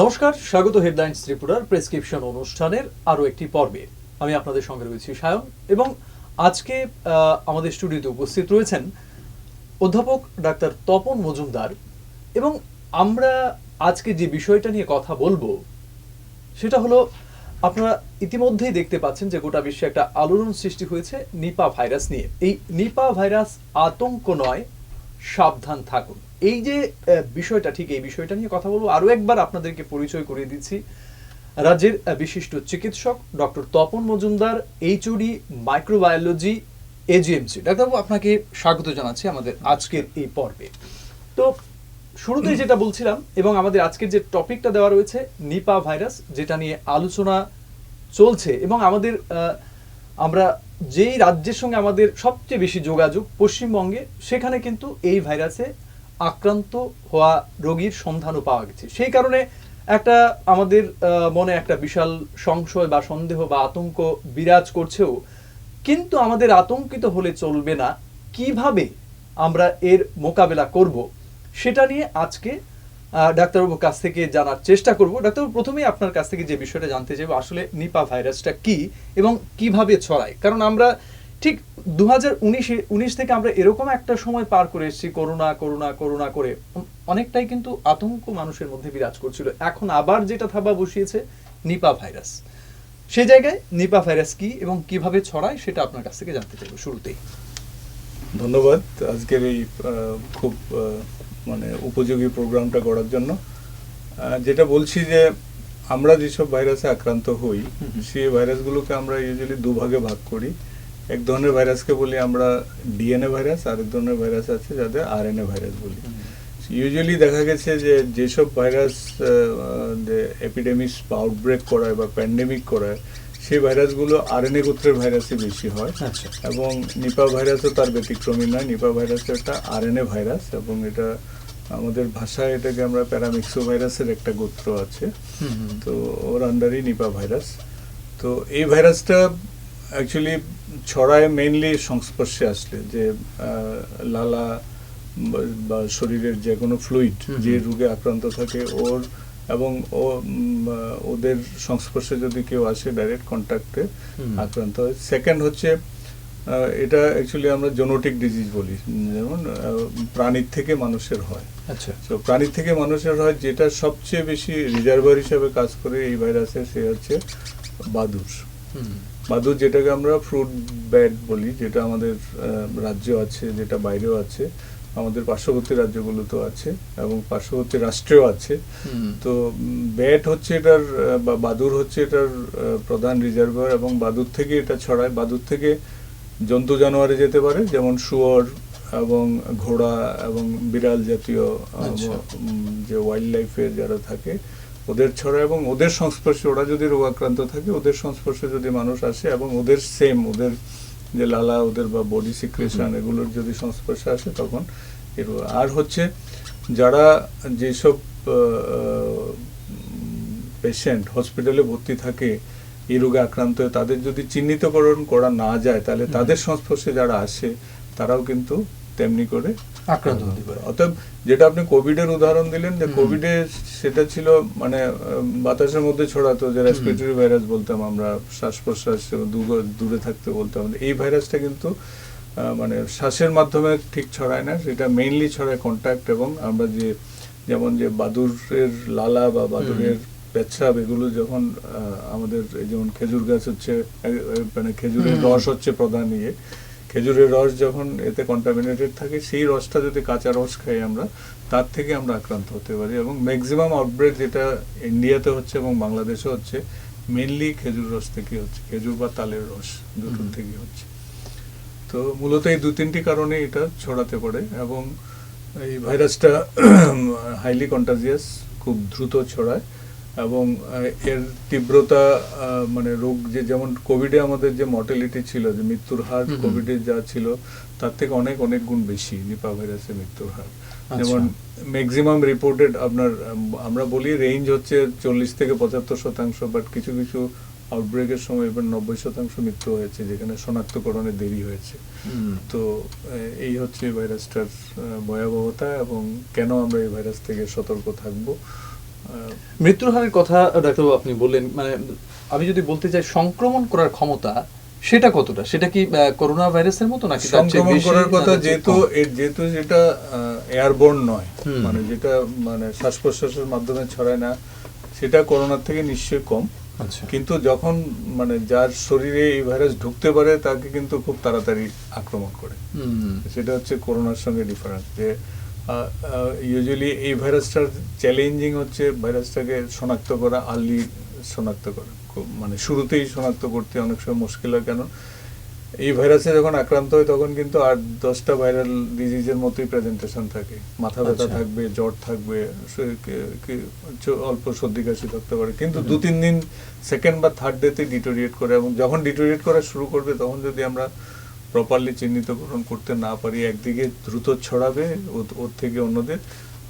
নমস্কার, স্বাগত হেডলাইন্স ত্রিপুরার প্রেসক্রিপশন অনুষ্ঠানের আরও একটি পর্বে। আমি আপনাদের সঙ্গে রয়েছি সায়ন এবং আজকে আমাদের স্টুডিওতে উপস্থিত রয়েছেন অধ্যাপক ডাক্তার তপন মজুমদার এবং আমরা আজকে যে বিষয়টা নিয়ে কথা বলব, সেটা হলো আপনারা ইতিমধ্যেই দেখতে পাচ্ছেন যে গোটা বিশ্বে একটা আলোড়ন সৃষ্টি হয়েছে নিপা ভাইরাস নিয়ে। এই নিপা ভাইরাস আতঙ্ক নয় সাবধান থাকুন। এই যে বিষয়টা ঠিক এই বিষয়টা নিয়ে কথা বলব। আরও একবার আপনাদেরকে পরিচয় করিয়ে দিচ্ছি। রাজ্যের বিশিষ্ট চিকিৎসক doctor Tapan Majumdar HOD microbiology AGMC ডাক্তারবাবু আপনাকে স্বাগত জানাচ্ছি আমাদের আজকের এই পর্বে। তো শুরুতেই যেটা বলছিলাম এবং আমাদের আজকের যে টপিকটা দেওয়া রয়েছে নিপা ভাইরাস যেটা নিয়ে আলোচনা চলছে এবং আমাদের আমরা যেই রাজ্যের সঙ্গে আমাদের সবচেয়ে বেশি যোগাযোগ, পশ্চিমবঙ্গে, সেখানে কিন্তু এই ভাইরাসে আক্রান্ত হওয়া রোগীর সন্ধানও পাওয়া গেছে। সেই কারণে একটা আমাদের মনে একটা বিশাল সংশয় বা সন্দেহ বা আতঙ্ক বিরাজ করছেও, কিন্তু আমাদের আতঙ্কিত হলে চলবে না। কীভাবে আমরা এর মোকাবেলা করব, সেটা নিয়ে আজকে ডাক্তারবাবুর কাছ থেকে জানার চেষ্টা করব। ডাক্তারবাবু, প্রথমেই আপনার কাছ থেকে যে বিষয়টা জানতে চাইব, আসলে নিপা ভাইরাসটা কি এবং কীভাবে ছড়ায়? কারণ আমরা ঠিক দু হাজার উনিশে থেকে আমরা এরকম একটা সময় পার করে এসেছি, করোনা করোনা করোনা করে। অনেকটাই কিন্তু আতঙ্ক মানুষের মধ্যে বিরাজ করছিল। এখন আবার যেটা থাবা বসিয়েছে, নিপা ভাইরাস। সেই জায়গায় নিপা ভাইরাস কি এবং কীভাবে ছড়ায় সেটা আপনার কাছ থেকে জানতে চাইব শুরুতেই। ধন্যবাদ। আজকের এই খুব মানে উপযোগী প্রোগ্রামটা করার জন্য। যেটা বলছি যে আমরা যেসব ভাইরাসে আক্রান্ত হই। সেই ভাইরাসগুলোকে আমরা ইউজুয়ালি দুভাগে ভাগ করি। এক ধরনের ভাইরাসকে বলি আমরা ডিএনএ ভাইরাস আর এক ধরনের ভাইরাস আছে যাদের আরএনএ ভাইরাস বলি। ইউজুয়ালি দেখা গেছে যে যেসব ভাইরাস এপিডেমিক্স বা আউটব্রেক করায় বা প্যান্ডেমিক করায় সেই ভাইরাসগুলো আরএনএ গোত্রের ভাইরাসে বেশি হয়। আচ্ছা। এবং নিপা ভাইরাসও তার ব্যতিক্রমী নয়। নিপা ভাইরাস একটা আরএনএ ভাইরাস এবং এটা আমাদের ভাষায় এটাকে আমরা প্যারামিক্সো ভাইরাসের একটা গোত্র আছে। তো ওর আন্ডারই নিপা ভাইরাস। তো এই ভাইরাসটা অ্যাকচুয়ালি ছড়ায় মেইনলি সংস্পর্শে আসলে যে লালা বা শরীরের যে কোনো ফ্লুইড যে রোগে আক্রান্ত থাকে ওর এবং ও ওদের সংস্পর্শে যদি কেউ আসে ডাইরেক্ট কন্ট্যাক্টে আক্রান্ত হয়। সেকেন্ড হচ্ছে এটা অ্যাকচুয়ালি আমরা জোনোটিক ডিজিজ বলি। যেমন প্রাণীর থেকে মানুষের হয়। আচ্ছা। তো প্রাণীর থেকে মানুষের হয় যেটা সবচেয়ে বেশি রিজার্ভার হিসাবে কাজ করে এই ভাইরাসের সে হচ্ছে বাদুর। হুম। বাদুর যেটাকে আমরা ফ্রুট ব্যাট বলি যেটা আমাদের রাজ্য আছে যেটা বাইরেও আছে। আমাদের পার্শ্ববর্তী রাজ্যগুলোতেও আছে এবং পার্শ্ববর্তী রাষ্ট্রেও আছে। তো ব্যাট হচ্ছে এটার বা বাদুর হচ্ছে এটার প্রধান রিজার্ভার এবং বাদুর থেকে এটা ছড়ায়। বাদুর থেকে জন্তু জানোয়ারে যেতে পারে যেমন শুয়োর এবং ঘোড়া এবং বিড়াল জাতীয় আচ্ছা। যে ওয়াইল্ড লাইফের যারা থাকে ওদের ছড়ায় এবং ওদের সংস্পর্শে ওরা যদি রোগাক্রান্ত থাকে ওদের সংস্পর্শে যদি মানুষ আসে এবং ওদের সেম ওদের যে লালা ওদের বা বডি সিক্রেশন এগুলোর যদি সংস্পর্শে আসে তখন এর আর হচ্ছে যারা যেসব পেশেন্ট হসপিটালে ভর্তি থাকে এই রোগে আক্রান্ত হয়ে তাদের যদি চিহ্নিতকরণ করা না যায় তাহলে তাদের সংস্পর্শে যারা আসে তারাও কিন্তু তেমনি করে আক্রান্ত হতে পারে। অতএব যেটা আপনি কোভিডের উদাহরণ দিলেন যে কোভিডে সেটা ছিল মানে বাতাসের মধ্যে ছড়াতো যে রেসপিরেটরি ভাইরাস বলতাম আমরা শ্বাস প্রশ্বাস দূরে থাকতে বলতাম। এই ভাইরাসটা কিন্তু মানে শ্বাসের মাধ্যমে ঠিক ছড়ায় না সেটা মেইনলি ছড়ায় কন্ট্যাক্ট এবং আমরা যে যেমন যে বাদুরের লালা বা বাদুরের পেচ্ছাপ এগুলো যখন আমাদের যেমন খেজুর গাছ হচ্ছে মানে খেজুরের রস হচ্ছে প্রধান ইয়ে খেজুরের রস যখন এতে কন্টামিনেটেড থাকে সেই রসটা যদি কাঁচা রস খাই আমরা তার থেকে আমরা আক্রান্ত হতে পারি এবং ম্যাক্সিমাম আউটব্রেক যেটা ইন্ডিয়াতে হচ্ছে এবং বাংলাদেশে হচ্ছে মেনলি খেজুর রস থেকে হচ্ছে খেজুর বা তালের রস দুটোর। থেকে হচ্ছে তো মূলত এই দু তিনটি কারণে এটা ছড়াতে পারে এবং এই ভাইরাসটা হাইলি কন্টাজিয়াস খুব দ্রুত ছড়ায় এবং এর তীব্রতা মানে রোগ যে যেমন কোভিডে আমাদের যে মর্টালিটি ছিল যে মৃত্যুর হার। কোভিডে যা ছিল তার থেকে অনেক অনেক গুণ বেশি নিপা ভাইরাসের মৃত্যুর হার আচ্ছা। যেমন ম্যাক্সিমাম রিপোর্টেড আপনার আমরা বলি রেঞ্জ হচ্ছে চল্লিশ থেকে পঁচাত্তর শতাংশ বাট কিছু কিছু আউটব্রেকের সময় এবার নব্বই শতাংশ মৃত্যু হয়েছে যেখানে শনাক্তকরণে দেরি হয়েছে তো এই হচ্ছে এই ভাইরাসটার ভয়াবহতা এবং কেন আমরা এই ভাইরাস থেকে সতর্ক থাকব মৃত্যুর হারের কথা ডাক্তারবাবু আপনি বললেন মানে আমি যদি বলতে চাই সংক্রমণ করার ক্ষমতা সেটা কতটা? সেটা কি করোনা ভাইরাসের মতো নাকি সংক্রমণ করার কথা যেহেতু যেহেতু যেটা এয়ারবোর্ন নয় মানে যেটা মানে শ্বাস প্রশ্বাসের মাধ্যমে ছড়ায় না সেটা করোনার থেকে নিশ্চয়ই কম। আচ্ছা। কিন্তু যখন মানে যার শরীরে এই ভাইরাস ঢুকতে পারে তাকে কিন্তু খুব তাড়াতাড়ি আক্রমণ করে। হুম, সেটা হচ্ছে করোনার সঙ্গে ডিফারেন্স যে ইউজুয়ালি এই ভাইরাসটার চ্যালেঞ্জিং হচ্ছে ভাইরাসটাকে শনাক্ত করা আর্লি শনাক্ত করা মানে শুরুতেই শনাক্ত করতে অনেক সময় মুশকিল হয় কেন? এই ভাইরাসে যখন আক্রান্ত হয় তখন কিন্তু আট দশটা ভাইরাল ডিজিজের মতোই প্রেজেন্টেশন থাকে। মাথা ব্যথা আচ্ছা। থাকবে জ্বর থাকবে অল্প সর্দি কাশি থাকতে পারে। কিন্তু দু তিন দিন সেকেন্ড বা থার্ড ডেতে ডিটোরিয়েট করে এবং যখন ডিটোরিয়েট করা শুরু করবে তখন যদি আমরা প্রপারলি চিহ্নিতকরণ করতে না পারি একদিকে দ্রুত ছড়াবে ওর থেকে অন্যদের।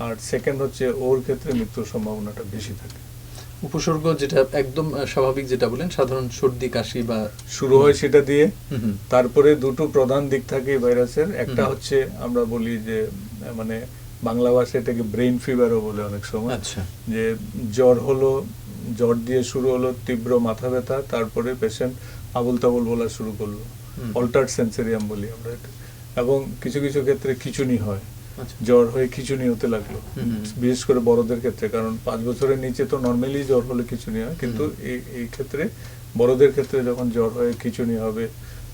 আর সেকেন্ড হচ্ছে ওর ক্ষেত্রে মৃত্যুর সম্ভাবনাটা বেশি থাকে। উপসর্গ যেটা একদম স্বাভাবিক যেটা বলেন সাধারণ সর্দি কাশি বা শুরু হয় সেটা দিয়ে। তারপরে দুটো প্রধান দিক থাকে ভাইরাসের। একটা হচ্ছে আমরা বলি যে মানে বাংলা ভাষায় এটাকে ব্রেন ফিভারও বলে অনেক সময়। আচ্ছা। যে জ্বর হলো জ্বর দিয়ে শুরু হলো তীব্র মাথা ব্যথা তারপরে পেশেন্ট আবুল তাবুল বলা শুরু করল। অল্টার্ড সেন্সেরিয়াম বলি আমরা এটা। এবং কিছু কিছু ক্ষেত্রে খিচুনি হয়। আচ্ছা। জ্বর হয়ে খিচুনি হতে লাগল। বিশেষ করে বড়দের ক্ষেত্রে কারণ পাঁচ বছরের নিচে তো নর্মালি জ্বর হলে খিচুনি হয় কিন্তু এই এই ক্ষেত্রে বড়দের ক্ষেত্রে যখন জ্বর হয়ে খিচুনি হবে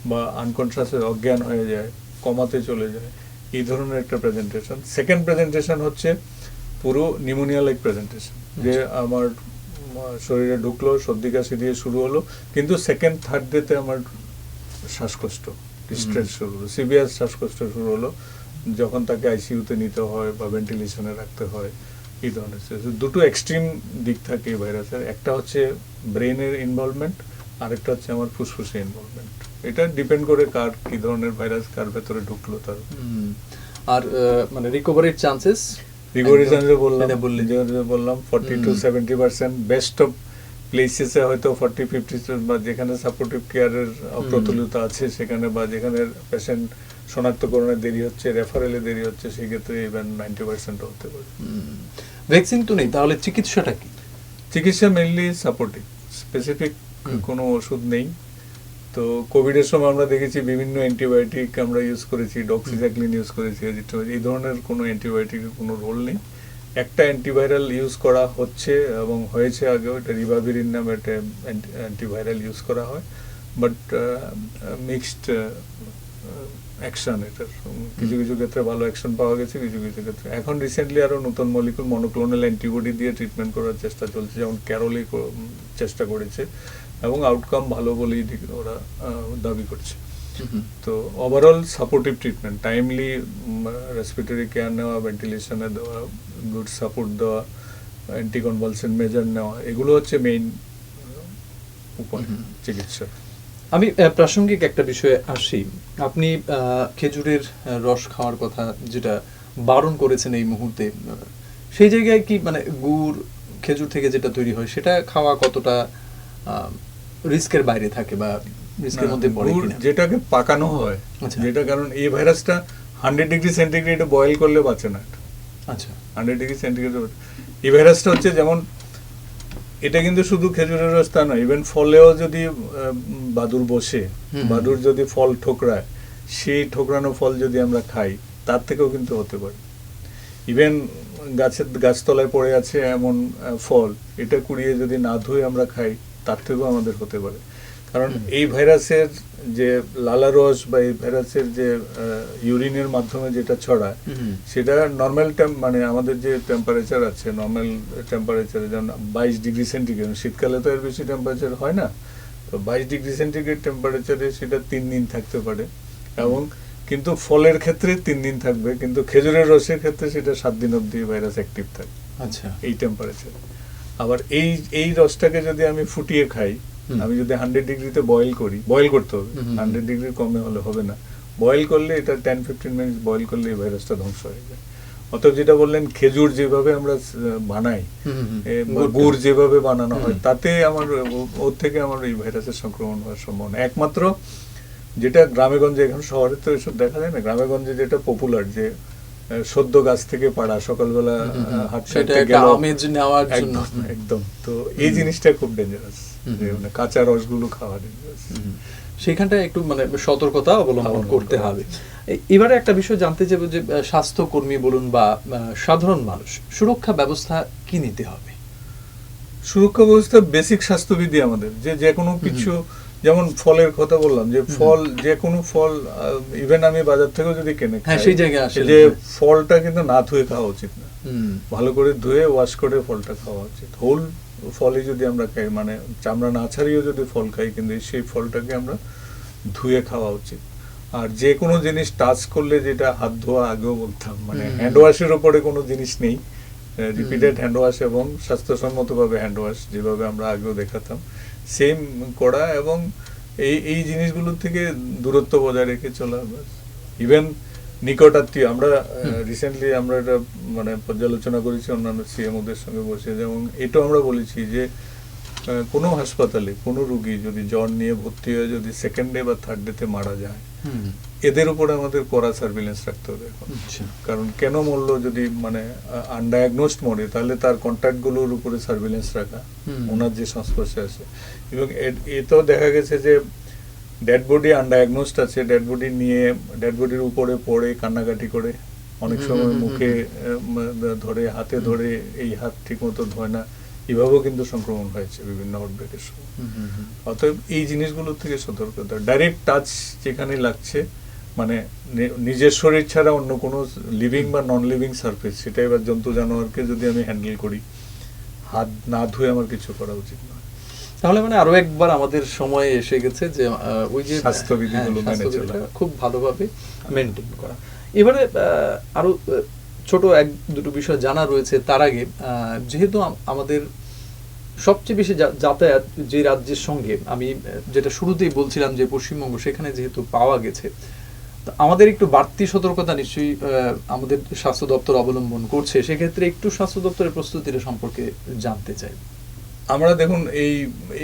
বা আনকনসিয়াস অজ্ঞান হয়ে যায় কমাতে চলে যায় এই ধরনের একটা প্রেজেন্টেশন সেকেন্ড প্রেজেন্টেশন হচ্ছে পুরো নিউমোনিয়া লাইক প্রেজেন্টেশন যে আমার শরীরে ঢুকলো সর্দি কাশি দিয়ে শুরু হলো কিন্তু সেকেন্ড থার্ড ডেতে আমার শ্বাসকষ্ট ডিস্ট্রেস শুরু হলো। সিভিয়ার শ্বাসকষ্ট শুরু হলো যখন তাকে আইসিইউতে নিতে হয় বা ভেন্টিলেশনে রাখতে হয় এই ধরনের দুটো এক্সট্রিম দিক থাকে এই ভাইরাসের। একটা হচ্ছে ব্রেনের ইনভলভমেন্ট আরেকটা হচ্ছে আমার ফুসফুসে ইনভলভমেন্ট এটা ডিপেন্ড করে কার কি ধরনের ভাইরাস কার ভেতরে ঢুকলো তার। আর মানে রিকভারির চান্সেস রিগোরিজনে বললাম। এটা যে বললাম forty to seventy percent best of প্লেসেসে হয়তো ফর্টি ফিফটি বা যেখানে সাপোর্টিভ কেয়ারের অপ্রতুলতা আছে সেখানে বা যেখানে পেশেন্ট শনাক্তকরণে দেরি হচ্ছে রেফারেলে দেরি হচ্ছে সেই ক্ষেত্রে ইভেন নাইনটি পার্সেন্ট হতে পারে। ভ্যাকসিন তো নেই তাহলে চিকিৎসাটা কি? চিকিৎসা মেনলি সাপোর্টিভ স্পেসিফিক কোনো ওষুধ নেই। তো কোভিডের সময় আমরা দেখেছি বিভিন্ন অ্যান্টিবায়োটিক আমরা ইউজ করেছি ডক্সিজাক্লিন ইউজ করেছি এই ধরনের কোনো অ্যান্টিবায়োটিকের কোনো রোল নেই। একটা অ্যান্টিভাইরাল ইউজ করা হচ্ছে এবং হয়েছে আগেও এটা রিভাবিরিন নামে একটা অ্যান্টিভাইরাল ইউজ করা হয়। বাট মিক্সড অ্যাকশন এটার। কিছু কিছু ক্ষেত্রে ভালো অ্যাকশন পাওয়া গেছে কিছু কিছু ক্ষেত্রে। এখন রিসেন্টলি আরও নতুন মলিকুল মনোক্লোনাল অ্যান্টিবডি দিয়ে ট্রিটমেন্ট করার চেষ্টা চলছে যেমন ক্যারোলি চেষ্টা করেছে। এবং আউটকাম ভালো বলেই ওরা দাবি করছে। তো overall supportive treatment timely respiratory care নেওয়া ভেন্টিলেশনে দেওয়া গুড সাপোর্ট দেওয়া অ্যান্টিকনভালসেন্ট মেজার নেওয়া এগুলো হচ্ছে মেইন উপায় চিকিৎসা। আমি প্রাসঙ্গিক একটা বিষয়ে আসি। আপনি আহ, খেজুরের রস খাওয়ার কথা যেটা বারণ করেছেন এই মুহূর্তে সেই জায়গায় কি মানে গুড় খেজুর থেকে যেটা তৈরি হয় সেটা খাওয়া কতটা রিস্কের বাইরে থাকে বা রিস্কের মধ্যে পড়ে কিনা। যেটাকে পাকানো হয় আচ্ছা। যেটা কারণ এই ভাইরাসটা হান্ড্রেড ডিগ্রি সেন্টিগ্রেডে বয়েল করলে বাঁচে না আচ্ছা। হান্ড্রেড ডিগ্রি সেন্টিগ্রেড এই ভাইরাসটা হচ্ছে যেমন এটা কিন্তু শুধু খেজুরের রস তা নয় ইভেন ফলেও যদি বাদুর বসে। বাদুর যদি ফল ঠোকরায় সেই ঠোকরানো ফল যদি আমরা খাই তার থেকেও কিন্তু হতে পারে। ইভেন গাছের গাছতলায় পড়ে আছে এমন ফল এটা কুড়িয়ে যদি না ধুয়ে আমরা খাই তার থেকেও আমাদের হতে পারে। কারণ এই ভাইরাসের যে লালারস বা এই ভাইরাসের যে ইউরিনের মাধ্যমে যেটা ছড়ায়। সেটা নর্মাল টেম্প মানে আমাদের যে টেম্পারেচার আছে নর্মাল টেম্পারেচার যেমন বাইশ ডিগ্রি সেন্টিগ্রেড শীতকালে তো এর বেশি টেম্পারেচার হয় না তো বাইশ ডিগ্রি সেন্টিগ্রেড টেম্পারেচারে সেটা তিন দিন থাকতে পারে এবং কিন্তু ফলের ক্ষেত্রে তিন দিন থাকবে কিন্তু খেজুরের রসের ক্ষেত্রে সেটা সাত দিন অবধি ভাইরাস অ্যাক্টিভ থাকে আচ্ছা এই টেম্পারেচার আবার এই এই রসটাকে যদি আমি ফুটিয়ে খাই। আমি যদি হান্ড্রেড ডিগ্রিতে বয়েল করি বয়েল করতে হবে হান্ড্রেড ডিগ্রি কমে হলে হবে না। বয়েল করলে এটা টেন ফিফটিন মিনিটস বয়েল করলে এই ভাইরাসটা ধ্বংস হয়ে যায়। অতএব যেটা বললেন খেজুর যেভাবে আমরা বানাই। গুড় যেভাবে বানানো হয় তাতে আমার ওর থেকে আমার এই ভাইরাসের সংক্রমণ হওয়ার সম্ভাবনা। একমাত্র যেটা গ্রামেগঞ্জে এখন শহরে তো এসব দেখা যায় না গ্রামেগঞ্জে যেটা পপুলার যে সদ্য গাছ থেকে পাড়া সকালবেলা। হাঁটতে গেল। আমেজ নেওয়ার জন্য। একদম, তো এই জিনিসটা খুব ডেঞ্জারাস কাঁচা রসগুলো খাওয়া ডেঞ্জারাস হুম। একটু মানে সতর্কতা অবলম্বন করতে হবে। এবারে একটা বিষয় জানতে চাইব যে স্বাস্থ্যকর্মী বলুন বা সাধারণ মানুষ সুরক্ষা ব্যবস্থা কি নিতে হবে? সুরক্ষা ব্যবস্থা বেসিক স্বাস্থ্যবিধি আমাদের। যে যে কোনো কিছু যেমন ফলের কথা বললাম যে ফল যে কোনো ফল ইভেন আমি বাজার থেকেও যদি কেনে হ্যাঁ, সেই জায়গায় আসে। যে ফলটা কিন্তু না ধুয়ে খাওয়া উচিত না। হুম। ভালো করে ধুয়ে ওয়াশ করে ফলটা খাওয়া উচিত। হোল ফলই যদি আমরা খাই মানে চামড়া না ছাড়িয়েও যদি ফল খাই কিন্তু সেই ফলটাকে আমরা ধুয়ে খাওয়া উচিত। আর যে কোনো জিনিস টাচ করলে যেটা হাত ধোয়া আগেও বলতাম মানে। হ্যান্ড ওয়াশের ওপরে কোনো জিনিস নেই। রিপিটেড হ্যান্ড ওয়াশ এবং স্বাস্থ্যসম্মতভাবে হ্যান্ড ওয়াশ যেভাবে আমরা আগেও দেখাতাম সেম করা এবং এই এই জিনিসগুলোর থেকে দূরত্ব বজায় রেখে চলা ইভেন নিকট আত্মীয় আমরা রিসেন্টলি আমরা এটা মানে পর্যালোচনা করেছি অন্যান্য সিএমওদের সঙ্গে বসে। যেমন এটাও আমরা বলেছি যে কোনো হাসপাতালে কোনো রুগী যদি জ্বর নিয়ে ভর্তি হয়ে যদি সেকেন্ড ডে বা থার্ড ডেতে মারা যায় এদের উপরে আমাদের কড়া সার্ভিলেন্স রাখতে হবে এখন। আচ্ছা। কারণ কেন মরলো যদি মানে আনডায়াগনোসড মরে তাহলে তার কন্ট্যাক্টগুলোর উপরে সার্ভিলেন্স রাখা। ওনার যে সংস্পর্শে আছে এবং এ- এতেও দেখা গেছে যে ডেড বডি আনডায়াগনোসড আছে ডেড বডি নিয়ে ডেড বডির উপরে পড়ে কান্নাকাটি করে অনেক সময় মুখে ধরে হাতে ধরে এই হাত ঠিক মতো ধয় না। এভাবেও কিন্তু সংক্রমণ হয়েছে বিভিন্ন আউটব্রেকের সময়। হুম, হুম, হুম। অতএব এই জিনিসগুলোর থেকে সতর্কতা ডাইরেক্ট টাচ যেখানে লাগছে মানে নিজের শরীর ছাড়া অন্য কোনো লিভিং বা নন লিভিং সারফেস সেটা এবার জন্তু জানোয়ারকে যদি আমি হ্যান্ডেল করি হাত না ধুয়ে আমার কিছু করা উচিত নয় তাহলে মানে আরও একবার আমাদের সময় এসে গেছে যে ওই যে স্বাস্থ্যবিধিগুলো হ্যাঁ। খুব ভালোভাবে মেনটেন করা। এবারে আরও ছোট এক দুটো বিষয় জানা রয়েছে তার আগে যেহেতু আমাদের সবচেয়ে বেশি যাতায়াত যে রাজ্যের সঙ্গে আমি যেটা শুরুতেই বলছিলাম যে পশ্চিমবঙ্গ সেখানে যেহেতু পাওয়া গেছে তো আমাদের একটু বাড়তি সতর্কতা নিশ্চয়ই আহ, আমাদের স্বাস্থ্য দপ্তর অবলম্বন করছে। সেক্ষেত্রে একটু স্বাস্থ্য দপ্তরের প্রস্তুতিটা সম্পর্কে জানতে চাই। আমরা দেখুন এই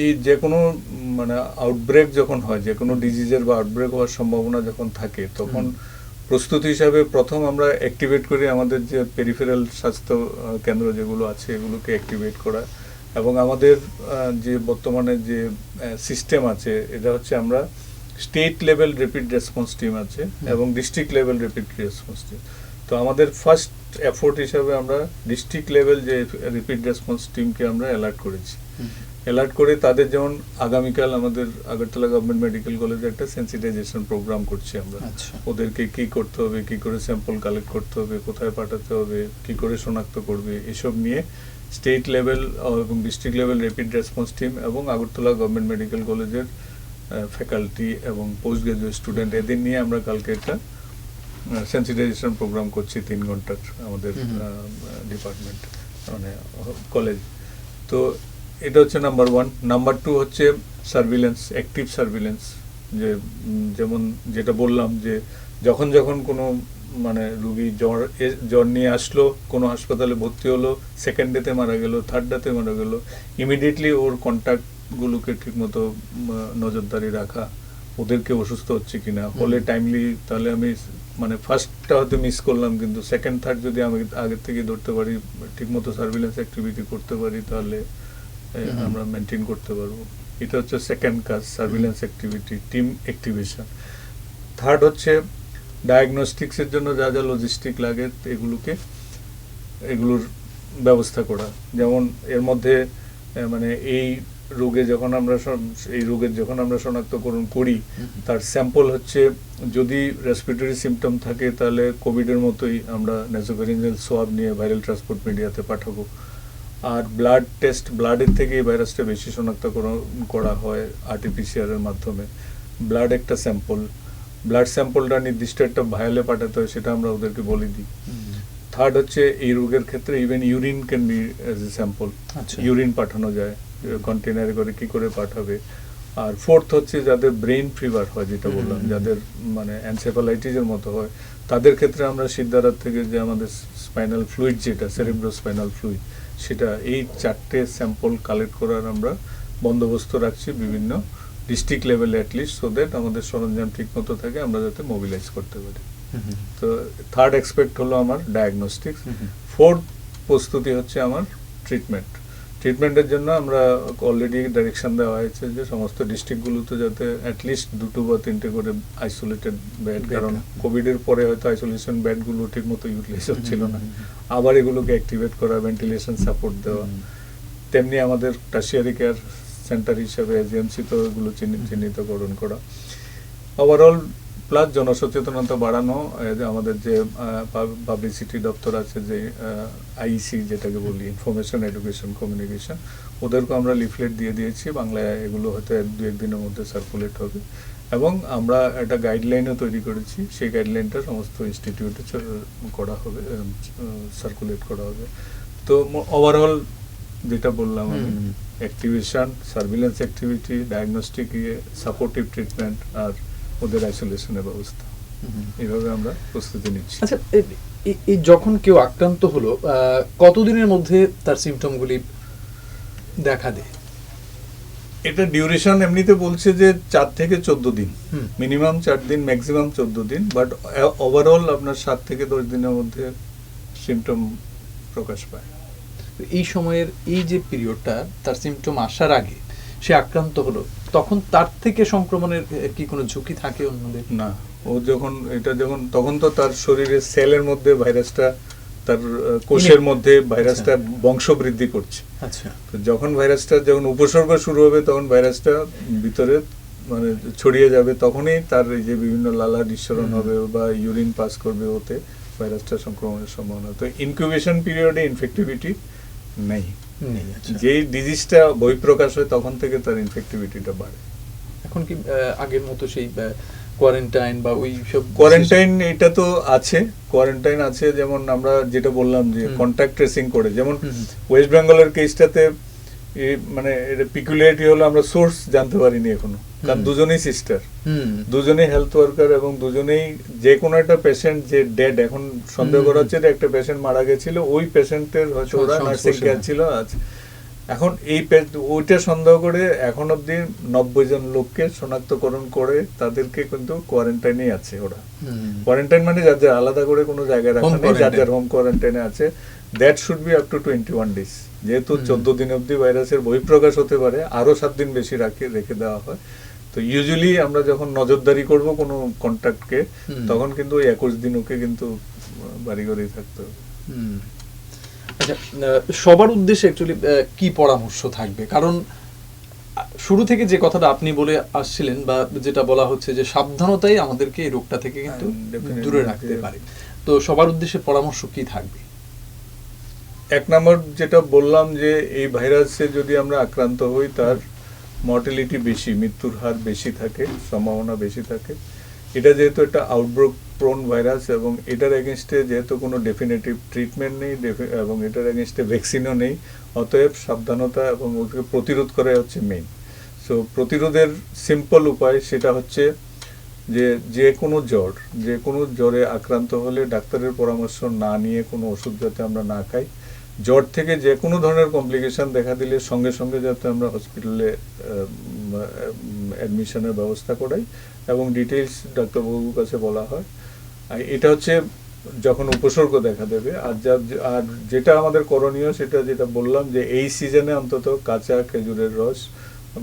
এই যে কোনো মানে আউটব্রেক যখন হয় যে কোনো ডিজিজের বা আউটব্রেক হওয়ার সম্ভাবনা যখন থাকে তখন প্রস্তুতি হিসাবে প্রথম আমরা অ্যাক্টিভেট করি আমাদের যে পেরিফেরাল স্বাস্থ্য কেন্দ্র যেগুলো আছে এগুলোকে অ্যাক্টিভেট করা। এবং আমাদের যে বর্তমানে যে সিস্টেম আছে এটা হচ্ছে আমরা state level rapid response team আছে এবং district level rapid response team তো আমাদের ফার্স্ট এফোর্ট হিসাবে আমরা ডিস্ট্রিক্ট লেভেল যে র্যাপিড রেসপন্স টিমকে আমরা অ্যালার্ট করেছি। অ্যালার্ট করে তাদের যেমন আগামীকাল আমাদের আগরতলা গভর্নমেন্ট মেডিকেল কলেজে একটা সেন্সিটাইজেশন প্রোগ্রাম করছি আমরা। আচ্ছা। ওদেরকে কি করতে হবে কি করে স্যাম্পল কালেক্ট করতে হবে কোথায় পাঠাতে হবে কি করে শনাক্ত করবে এসব নিয়ে স্টেট লেভেল এবং district level rapid response team এবং আগরতলা গভর্নমেন্ট মেডিকেল কলেজের ফ্যাকাল্টি এবং পোস্ট গ্রাজুয়েট স্টুডেন্ট এদের নিয়ে আমরা কালকে একটা সেন্সিটাইজেশন প্রোগ্রাম করছি তিন ঘণ্টার আমাদের। ডিপার্টমেন্ট মানে কলেজ তো এটা হচ্ছে নাম্বার ওয়ান নাম্বার টু হচ্ছে সার্ভিলেন্স অ্যাক্টিভ সার্ভিলেন্স যে যেমন যেটা বললাম যে যখন যখন কোনো মানে রুগী জ্বর এ- জ্বর নিয়ে আসলো কোনো হাসপাতালে ভর্তি হলো সেকেন্ড ডেতে মারা গেল থার্ড ডেতে মারা গেল ইমিডিয়েটলি ওর কন্ট্যাক্টগুলোকে ঠিকমতো নজরদারি রাখা ওদেরকে অসুস্থ হচ্ছে কিনা হলে টাইমলি তাহলে আমি মানে ফার্স্টটা হয়তো মিস করলাম কিন্তু সেকেন্ড থার্ড যদি আমি আগের থেকে ধরতে পারি ঠিকমতো সার্ভিলেন্স অ্যাক্টিভিটি করতে পারি তাহলে আমরা মেনটেন করতে পারব। এটা হচ্ছে সেকেন্ড কাজ surveillance activity team activation third হচ্ছে ডায়াগনস্টিক্সের জন্য যা যা লজিস্টিক লাগে এগুলোকে এগুলোর ব্যবস্থা করা। যেমন এর মধ্যে মানে এই রোগে যখন আমরা এই রোগের যখন আমরা শনাক্তকরণ করি। তার স্যাম্পল হচ্ছে যদি রেসপিরেটরি সিমটম থাকে তাহলে কোভিডের মতোই আমরা নেসোফেরিঞ্জেল সোয়াব নিয়ে ভাইরাল ট্রান্সপোর্ট মিডিয়াতে পাঠাবো। আর ব্লাড টেস্ট ব্লাডের থেকে এই ভাইরাসটা বেশি শনাক্তকরণ করা হয় আরটিপিসিআর এর মাধ্যমে। ব্লাড একটা স্যাম্পল। ব্লাড স্যাম্পলটা নির্দিষ্ট একটা ভায়ালে পাঠাতে হয় সেটা আমরা ওদেরকে বলে দিই। থার্ড হচ্ছে এই রোগের ক্ষেত্রে even urine can be as a sample. Urine পাঠানো যায়। কন্টেনারে করে কি করে পাঠাবে? আর ফোর্থ হচ্ছে যাদের ব্রেন ফিভার হয় যেটা বললাম। যাদের মানে অ্যানসেফালাইটিসের মতো হয় তাদের ক্ষেত্রে আমরা সিদ্ধারাত থেকে যে আমাদের স্পাইনাল ফ্লুইড যেটা সেরিব্রো স্পাইনাল ফ্লুইড সেটা এই চারটে স্যাম্পল কালেক্ট করার আমরা বন্দোবস্ত রাখছি বিভিন্ন ডিস্ট্রিক্ট লেভেলে অ্যাটলিস্ট সো দ্যাট আমাদের সরঞ্জাম ঠিক মতো থাকে আমরা যাতে মোবিলাইজ করতে পারি। তো থার্ড এক্সপেক্ট হলো আমার ডায়াগনস্টিক্স। ফোর্থ প্রস্তুতি হচ্ছে আমার ট্রিটমেন্ট ট্রিটমেন্টের জন্য আমরা অলরেডি ডাইরেকশন দেওয়া হয়েছে যে সমস্ত ডিস্ট্রিক্টগুলোতে যাতে অ্যাটলিস্ট দুটো বা তিনটে করে আইসোলেটেড বেড কারণ। কোভিডের পরে হয়তো আইসোলেশন বেডগুলো ঠিক মতো ইউটিলাইজ হচ্ছিল না। আবার এগুলোকে অ্যাক্টিভেট করা ভেন্টিলেশন সাপোর্ট দেওয়া। তেমনি আমাদের টার্সিয়ারি কেয়ার সেন্টার হিসেবে এজিএমসি তো এগুলো চিহ্নি- চিহ্নিতকরণ করা। ওভারঅল প্লাস জনসচেতনতা বাড়ানো আমাদের যে পাবলিসিটি দপ্তর আছে যে আইসি যেটাকে বলি ইনফরমেশন এডুকেশন কমিউনিকেশন ওদেরকে আমরা লিফলেট দিয়ে দিয়েছি বাংলায় এগুলো হয়তো এক দু একদিনের মধ্যে সার্কুলেট হবে এবং আমরা একটা গাইডলাইনও তৈরি করেছি সেই গাইডলাইনটা সমস্ত ইনস্টিটিউটে করা হবে সার্কুলেট করা হবে তো ওভারঅল যেটা বললাম আমি। অ্যাক্টিভেশন সার্ভিলেন্স অ্যাক্টিভিটি ডায়াগনস্টিক ইয়ে সাপোর্টিভ ট্রিটমেন্ট আর ওদের আইসোলেশনের ব্যবস্থা। এইভাবে আমরা প্রস্তুতি নিচ্ছি। আচ্ছা এই যখন কেউ আক্রান্ত হলো কতদিনের মধ্যে তার সিমটমগুলি দেখা দেয়? এটা ডিউরেশন এমনিতে বলছে যে চার থেকে চোদ্দ দিন। হুম। মিনিমাম চার দিন ম্যাক্সিমাম চোদ্দ দিন বাট ওভারঅল আপনার সাত থেকে দশ দিনের মধ্যে সিমটম প্রকাশ পায়। এই সময়ের এই যে পিরিয়ডটা তার সিমটম আসার আগে সে আক্রান্ত হলো তখন তার থেকে সংক্রমণের কি কোনো ঝুঁকি থাকে অন্যদের? না ও যখন এটা যখন তখন তো তার শরীরের সেলের মধ্যে ভাইরাসটা তার কোষের মধ্যে ভাইরাসটা বংশবৃদ্ধি করছে। আচ্ছা। তো যখন ভাইরাসটা যখন উপসর্গ শুরু হবে তখন ভাইরাসটা ভিতরে মানে ছড়িয়ে যাবে তখনই তার এই যে বিভিন্ন লালা নিঃসরণ হবে বা ইউরিন পাস করবে ওতে ভাইরাসটা সংক্রমণের সম্ভাবনা। তো ইনকিউবেশন পিরিয়ডে ইনফেক্টিভিটি নেই। আচ্ছা। যেই ডিজিজটা বহিঃপ্রকাশ হয় তখন থেকে তার ইনফেক্টিভিটিটা বাড়ে। এখন কি আগের মতো সেই কোয়ারেন্টাইন বা ওই সব কোয়ারেন্টাইন এটা তো আছে। কোয়ারেন্টাইন আছে যেমন আমরা যেটা বললাম যে। কন্ট্যাক্ট ট্রেসিং করে। যেমন। ওয়েস্ট বেঙ্গলের কেসটাতে মানে এটা পিকুলিয়ারিটি হলো আমরা সোর্স জানতে পারিনি এখনও। কারণ দুজনেই সিস্টার দুজনেই হেলথ ওয়ার্কার এবং দুজনেই যে কোনো একটা পেশেন্ট যে ডেড এখন সন্দেহ করা হচ্ছে যে একটা পেশেন্ট মারা গেছিল ওই পেশেন্টের হয়তো ওরা নার্সিং কেয়ার ছিল আছে এখন এই ওইটা সন্দেহ করে এখন অব্দি নব্বই জন লোককে শনাক্তকরণ করে তাদেরকে কিন্তু কোয়ারেন্টাইনেই আছে ওরা। কোয়ারেন্টাইন মানে যার যার আলাদা করে কোনো জায়গায় রাখা নেই যার যার হোম কোয়ারেন্টাইনে আছে। That should be up to twenty one days যেহেতু চোদ্দ দিন অবধি ভাইরাসের বহিঃপ্রকাশ হতে পারে আরও সাত দিন বেশি রাখে রেখে দেওয়া হয়। তো ইউজুয়ালি আমরা যখন নজরদারি করব কোনো কন্ট্যাক্টকে তখন কিন্তু ওই একুশ দিন ওকে কিন্তু বাড়ি ঘরেই থাকতে হবে। আচ্ছা সবার উদ্দেশ্যে অ্যাকচুয়ালি কি পরামর্শ থাকবে? কারণ শুরু থেকে যে কথাটা আপনি বলে আসছিলেন বা যেটা বলা হচ্ছে যে সাবধানতাই আমাদেরকে এই রোগটা থেকে কিন্তু হ্যাঁ, দূরে রাখতে পারে। তো সবার উদ্দেশ্যে পরামর্শ কি থাকবে? এক নম্বর যেটা বললাম যে এই ভাইরাসে যদি আমরা আক্রান্ত হই, তার মর্টালিটি বেশি, মৃত্যুর হার বেশি থাকে, সম্ভাবনা বেশি থাকে। এটা যেহেতু একটা আউটব্রোক প্রোন ভাইরাস এবং এটার এগেনস্টে যেহেতু কোনো ডেফিনেটিভ ট্রিটমেন্ট নেই এবং এটার এগেনস্টে ভ্যাকসিনও নেই, অতএব সাবধানতা এবং ওকে প্রতিরোধ করাই হচ্ছে মেইন সো প্রতিরোধের সিম্পল উপায় সেটা হচ্ছে যে যে কোনো জ্বর, যে কোনো জ্বরে আক্রান্ত হলে ডাক্তারের পরামর্শ না নিয়ে কোনো ওষুধ যাতে আমরা না খাই জ্বর থেকে যে কোনো ধরনের কমপ্লিকেশন দেখা দিলে সঙ্গে সঙ্গে যাতে আমরা হসপিটালে অ্যাডমিশনের ব্যবস্থা করাই এবং ডিটেলস ডাক্তারবাবুর কাছে বলা হয়। এটা হচ্ছে যখন উপসর্গ দেখা দেবে, আর যা, আর যেটা আমাদের করণীয় সেটা যেটা বললাম যে এই সিজনে অন্তত কাঁচা খেজুরের রস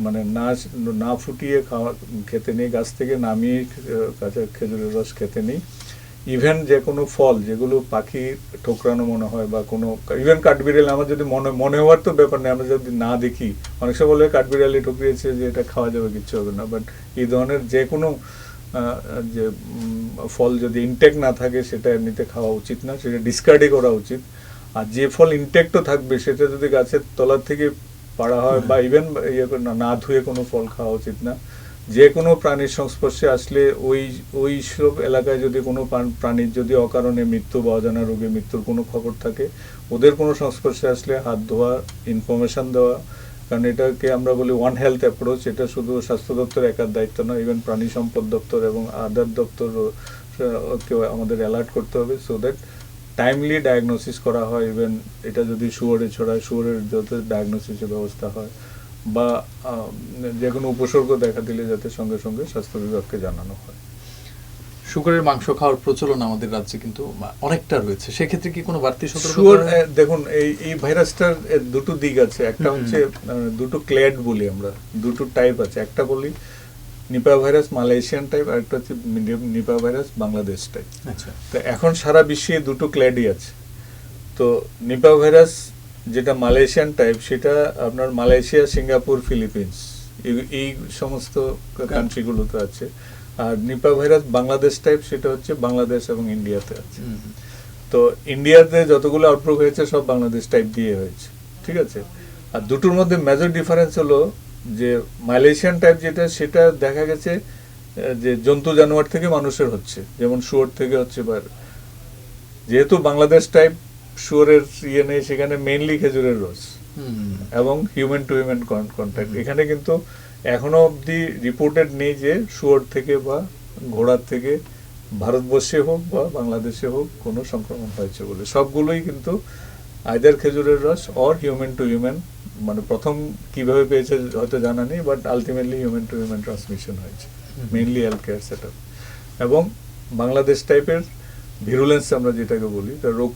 মানে না না ফুটিয়ে খাওয়া, খেতে নেই, গাছ থেকে নামিয়ে কাঁচা খেজুরের রস খেতে নেই। ইভেন যে কোনো ফল যেগুলো পাখি ঠোকরানো মনে হয় বা কোনো ইভেন কাঠবিড়াল আমার যদি মনে মনে হওয়ার তো ব্যাপার নেই আমরা যদি না দেখি অনেক সময় বলে কাঠবিড়ালি ঠকিয়েছে যে এটা খাওয়া যাবে কিচ্ছু হবে না বাট এই ধরনের যে কোনো যে ফল যদি ইনটেক না থাকে সেটা এমনিতে খাওয়া উচিত না সেটা ডিসকার্ডই করা উচিত। আর যে ফল ইনটেক্টও থাকবে সেটা যদি গাছের তলার থেকে পাড়া হয় বা ইভেন ইয়ে না ধুয়ে কোনো ফল খাওয়া উচিত না যে কোনো প্রাণীর সংস্পর্শে আসলে ওই ওই সব এলাকায় যদি কোনো প্রাণ- প্রাণীর যদি অকারণে মৃত্যু বা অজানা রোগে মৃত্যুর কোনো খবর থাকে, ওদের কোনো সংস্পর্শে আসলে হাত ধোয়া ইনফরমেশন দেওয়া, কারণ এটাকে আমরা বলি ওয়ান হেলথ অ্যাপ্রোচ এটা শুধু স্বাস্থ্য দপ্তর একার দায়িত্ব নয় ইভেন প্রাণী সম্পদ দপ্তর এবং আদার দপ্তর কেউ আমাদের অ্যালার্ট করতে হবে সো দ্যাট টাইমলি ডায়াগনোসিস করা হয় ইভেন এটা যদি শুয়োরে ছড়ায়, শুয়োরের যাতে ডায়াগনোসিসের ব্যবস্থা হয়। বা যে কোনো উপসর্গ দেখা দিলে যাতে সঙ্গে সঙ্গে স্বাস্থ্য বিভাগকে জানানো হয়। শুকরের মাংস খাওয়ার প্রচলন আমাদের রাজ্যে কিন্তু অনেকটা রয়েছে। সেক্ষেত্রে কি কোনো বাড়তি সতর্কতা দেখুন এই এই ভাইরাসটার দুটো দিক আছে। একটা হচ্ছে দুটো ক্ল্যাড বলি আমরা। দুটো টাইপ আছে। একটা বলি নিপা ভাইরাস মালয়েশিয়ান টাইপ আর একটা হচ্ছে নিপা ভাইরাস বাংলাদেশ টাইপ। আচ্ছা। তো এখন সারা বিশ্বে দুটো ক্ল্যাডই আছে। তো নিপা ভাইরাস যেটা মালয়েশিয়ান টাইপ সেটা আপনার মালয়েশিয়া সিঙ্গাপুর ফিলিপিন্স এই- সমস্ত কান্ট্রিগুলোতে আছে। আর নিপা ভাইরাস বাংলাদেশ টাইপ সেটা হচ্ছে বাংলাদেশ এবং ইন্ডিয়াতে আছে। তো ইন্ডিয়াতে যতগুলো আউটব্রুক হয়েছে সব বাংলাদেশ টাইপ দিয়ে হয়েছে। ঠিক আছে? আর দুটোর মধ্যে মেজর ডিফারেন্স হলো যে মালয়েশিয়ান টাইপ যেটা সেটা দেখা গেছে যে জন্তু জানোয়ার থেকে মানুষের হচ্ছে। যেমন শুয়োর থেকে হচ্ছে বা যেহেতু বাংলাদেশ টাইপ শুয়োরের ইয়ে নেই সেখানে মেইনলি খেজুরের রস এবং হিউম্যান টু হিউম্যান কন্ট্যাক্ট এখানে কিন্তু এখনও অবধি রিপোর্টেড নেই যে শুয়োর থেকে বা ঘোড়ার থেকে ভারতবর্ষে হোক বা বাংলাদেশে হোক কোনো সংক্রমণ হয়েছে বলে। সবগুলোই কিন্তু আইদার খেজুরের রস অর হিউম্যান টু হিউম্যান মানে প্রথম কীভাবে পেয়েছে হয়তো জানা নেই but ultimately human to human transmission হয়েছে। মেইনলি হেলথ কেয়ার সেট এবং বাংলাদেশ টাইপের ভিরুলেন্স আমরা যেটাকে বলি তা রোগ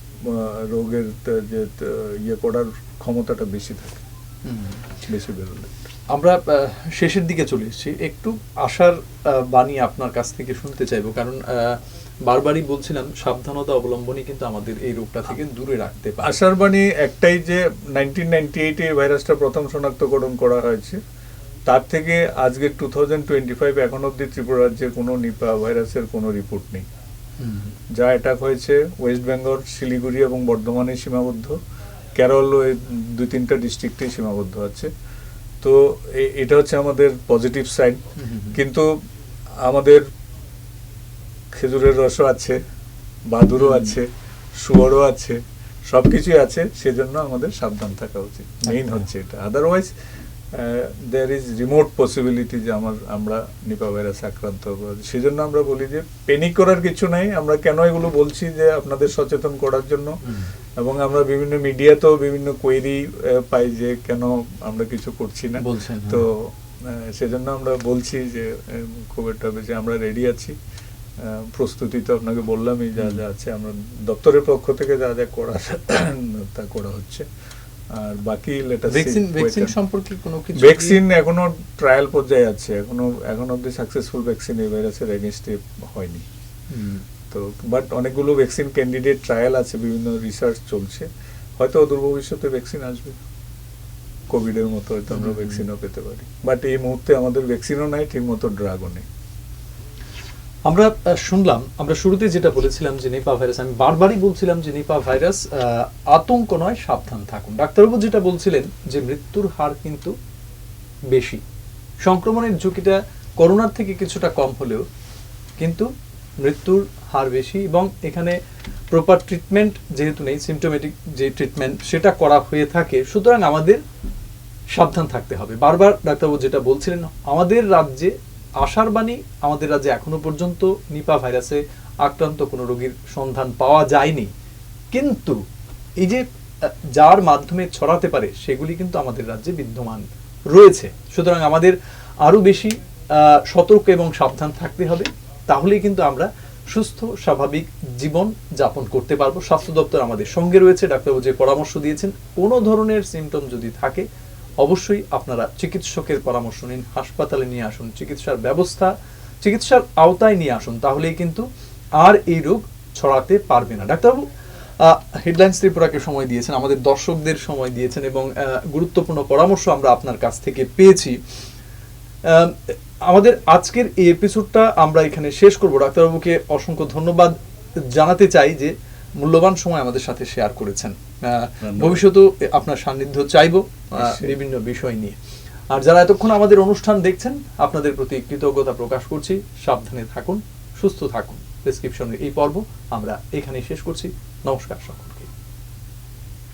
রোগের যে ইয়ে করার ক্ষমতাটা বেশি থাকে বেশি বেরোলে আমরা শেষের দিকে চলে এসেছি। একটু আশার বাণী আপনার কাছ থেকে শুনতে চাইব কারণ বারবারই বলছিলাম সাবধানতা অবলম্বনই কিন্তু আমাদের এই রোগটা থেকে দূরে রাখতে পারে। আশার বাণী একটাই যে নাইনটিন নাইনটি এইটে এই ভাইরাসটা প্রথম শনাক্তকরণ করা হয়েছে। তার থেকে আজকে টু থাউজেন্ড টোয়েন্টি ফাইভ এখন অব্দি ত্রিপুরা রাজ্যে কোনো নিপা ভাইরাসের কোনো রিপোর্ট নেই। যা অ্যাটাক হয়েছে ওয়েস্ট বেঙ্গল শিলিগুড়ি এবং বর্ধমানে সীমাবদ্ধ কেরল এই দুই তিনটা ডিস্ট্রিক্টেই সীমাবদ্ধ আছে তো এটা হচ্ছে আমাদের পজিটিভ সাইড। কিন্তু আমাদের খেজুরের রসও আছে বাদুরও। আছে শুয়োরও আছে সবকিছুই আছে সেজন্য আমাদের সাবধান থাকা উচিত মেইন। হচ্ছে এটা otherwise there is remote possibility যে আমার আমরা নিপা ভাইরাস আক্রান্ত হব। সেজন্য আমরা বলি যে পেনিক করার কিছু নাই। আমরা কেন এগুলো বলছি যে আপনাদের সচেতন করার জন্য? এবং আমরা বিভিন্ন মিডিয়াতেও বিভিন্ন কোয়েরি পাই যে কেন আমরা কিছু করছি না। বলছেন, হ্যাঁ। তো সেজন্য আমরা বলছি যে খুব একটা বেশি আমরা রেডি আছি। প্রস্তুতি তো আপনাকে বললামই যা যা আছে। আমরা দপ্তরের পক্ষ থেকে যা যা করা তা করা হচ্ছে। আর বাকি লেটার ভ্যাকসিন ভ্যাকসিন সম্পর্কে কোনো কিছু ভ্যাকসিন এখনও ট্রায়াল পর্যায়ে আছে। এখনও এখন অব্দি সাকসেসফুল ভ্যাকসিন এই ভাইরাসের এগেনস্টে হয়নি। তো বাট অনেকগুলো ভ্যাকসিন ক্যান্ডিডেট ট্রায়াল আছে বিভিন্ন রিসার্চ চলছে। হয়তো অদূর ভবিষ্যতে ভ্যাকসিন আসবে। কোভিড এর মতো হয়তো আমরা। ভ্যাকসিনও পেতে পারি। বাট এই মুহূর্তে আমাদের ভ্যাকসিনও নাই ঠিক মতো ড্রাগও নেই। আমরা শুনলাম, আমরা শুরুতে যেটা বলেছিলাম যে নিপা ভাইরাস, আমি বারবারই বলছিলাম যে নিপা ভাইরাস আতঙ্ক নয়, সাবধান থাকুন। ডাক্তারবাবু যেটা বলছিলেন যে মৃত্যুর হার কিন্তু বেশি। সংক্রমণের ঝুঁকিটা করোনার থেকে কিছুটা কম হলেও কিন্তু মৃত্যুর হার বেশি এবং এখানে প্রপার ট্রিটমেন্ট যেহেতু নেই সিমটোমেটিক যে ট্রিটমেন্ট সেটা করা হয়ে থাকে, সুতরাং আমাদের সাবধান থাকতে হবে। বারবার ডাক্তারবাবু যেটা বলছিলেন, আমাদের রাজ্যে আশার বাণী, আমাদের রাজ্যে এখনও পর্যন্ত নিপা ভাইরাসে আক্রান্ত কোনো রোগীর সন্ধান পাওয়া যায়নি। কিন্তু এই যে যার মাধ্যমে ছড়াতে পারে, সেগুলি কিন্তু আমাদের রাজ্যে বিদ্যমান রয়েছে। সুতরাং আমাদের আরও বেশি সতর্ক এবং সাবধান থাকতে হবে। তাহলেই কিন্তু আমরা সুস্থ, স্বাভাবিক জীবন যাপন করতে পারব। স্বাস্থ্য দপ্তর আমাদের সঙ্গে রয়েছে, ডাক্তারবাবু যে পরামর্শ দিয়েছেন, কোনো ধরনের সিমটম যদি থাকে অবশ্যই আপনারা চিকিৎসকের পরামর্শ নিন, হাসপাতালে নিয়ে আসুন, চিকিৎসার ব্যবস্থা, চিকিৎসার আওতায় নিয়ে আসুন, তাহলেই কিন্তু আর এই রোগ ছড়াতে পারবে না। ডাক্তারবাবু হেডলাইন্স ত্রিপুরাকে সময় দিয়েছেন, আমাদের দর্শকদের সময় দিয়েছেন এবং গুরুত্বপূর্ণ পরামর্শ আমরা আপনার কাছ থেকে পেয়েছি। আমাদের আজকের এই এপিসোডটা আমরা এখানে শেষ করব। ডাক্তারবাবুকে অসংখ্য ধন্যবাদ জানাতে চাই যে মূল্যবান সময় আমাদের সাথে শেয়ার করেছেন। ভবিষ্যতেও আপনার সান্নিধ্য চাইব বিভিন্ন বিষয় নিয়ে। আর যারা এতক্ষণ আমাদের অনুষ্ঠান দেখছেন আপনাদের প্রতি কৃতজ্ঞতা প্রকাশ করছি। সাবধানে থাকুন সুস্থ থাকুন। প্রেসক্রিপশনের এই পর্ব আমরা এখানেই শেষ করছি। নমস্কার সকলকে।